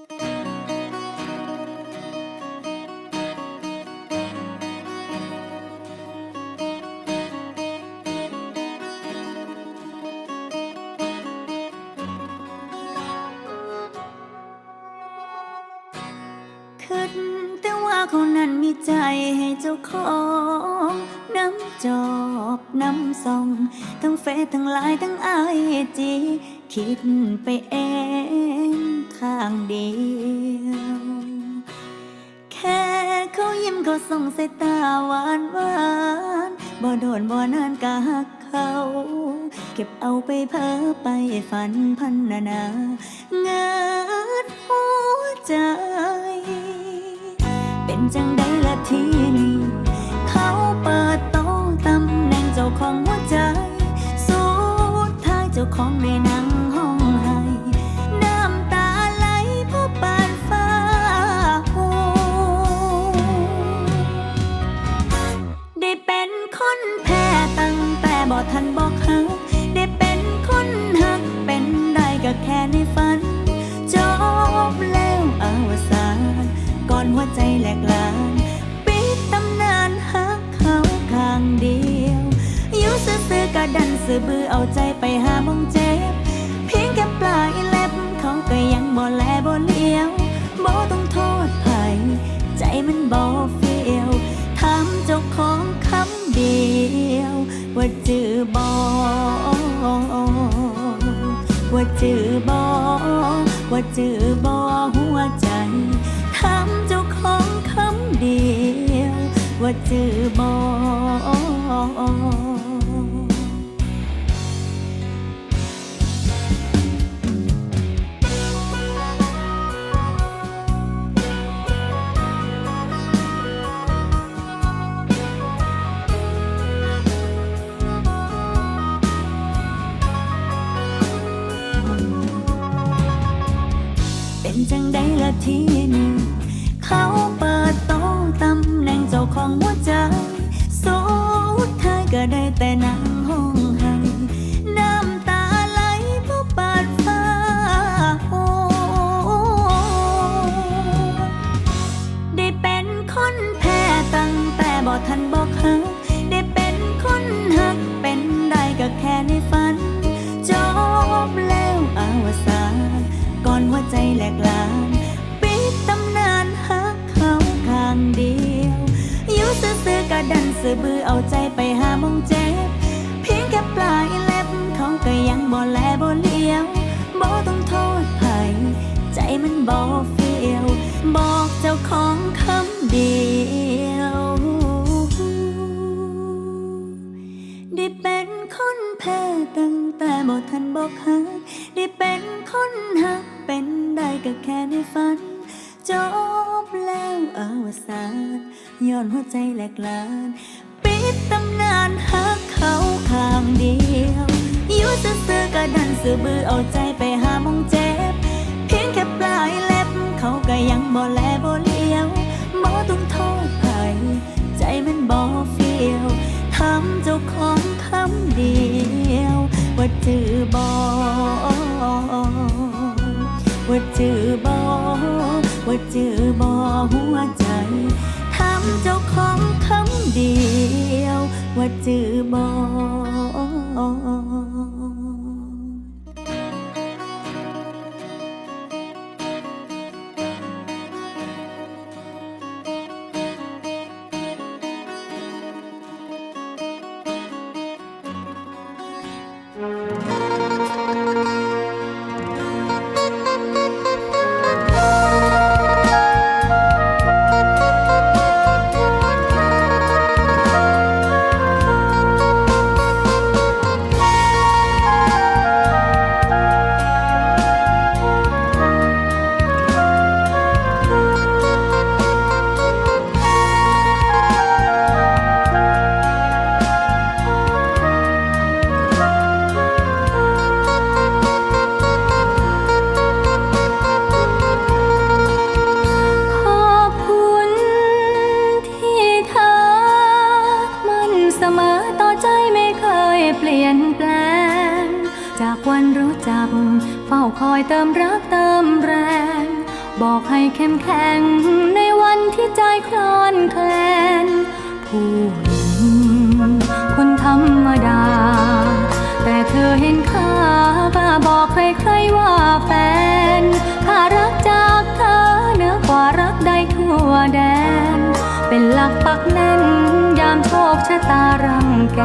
คิดแต่ว่าเขานั้นมีใจให้เจ้าของน้ำจอบน้ำส่อง ทั้งเฟซทั้งไลน์ทั้งไอจีคิดไปเอง ข้างเดียว แค่เขายิ้มเขาส่งสายตาหวานหวานบ่โดนบ่นานกะหักเขา เก็บเอาไปเพ้อไปฝันพันนานาเงิดหัวใจ เป็นจังได้ละทีนี้เขาเปิดโต๊ะตำแหน่งเจ้าของหัวใจ สุดท้ายเจ้าของในนั่งะดันสือบือเอาใจไปหามองเจ็บ เพียงแค่ปลายเล็บเขาก็ยังบ่แลบ่เลี้ยวบ่ต้องโทษไผใจมันบ่เฟียวถามเจ้าของคำเดียว ว่าจือบ่ว่าจือบ่ว่าจือบ่หัวใจถามเจ้าของคำเดียว ว่าจือบ่ ทีหนึ่งเขา ดันเสือบือเอาใจไปหามองเจ็บ เพียงแค่ปลายเล็บเขาก็ยังบ่แลบ่เลี้ยวบ่ต้องโทษไผใจมันบ่เฟียวบอกเจ้าของคำเดียวได้เป็นคนแพ้ตั้งแต่บ่ทันบอกหักได้เป็นคนหักเป็นได้ก็แค่ในฝัน จบแล้วอวสานย้อนหัวใจแหลกลาน ปิดตำนานหักเขาข้างเดียวอยู่ซื่อๆก็ดันสื่อบือเอาใจไปหามองเจ็บ เพียงแค่ปลายเล็บ เขาก็ยังบ่แลบ่เลี้ยวบ่ต้องโทษไผใจมันบ่เฟียวทำเจ้าของคำเดียว ว่าจือบ่ว่าจือบ่ ว่าจือบ่หัวใจทำเจ้าของคำเดียว ว่าจือบ่ อยเติมรักเติมแรง บอกให้เข้มแข็งในวันที่ใจคลอนแคลน ผู้หญิงคนธรรมดา แต่เธอเห็นค่ากล้าบอกใครๆว่าแฟนถ้ารักจากเธอเหนือกว่ารักใดทั่วแดน เป็นหลักปักแน่นยามโชคชะตารังแก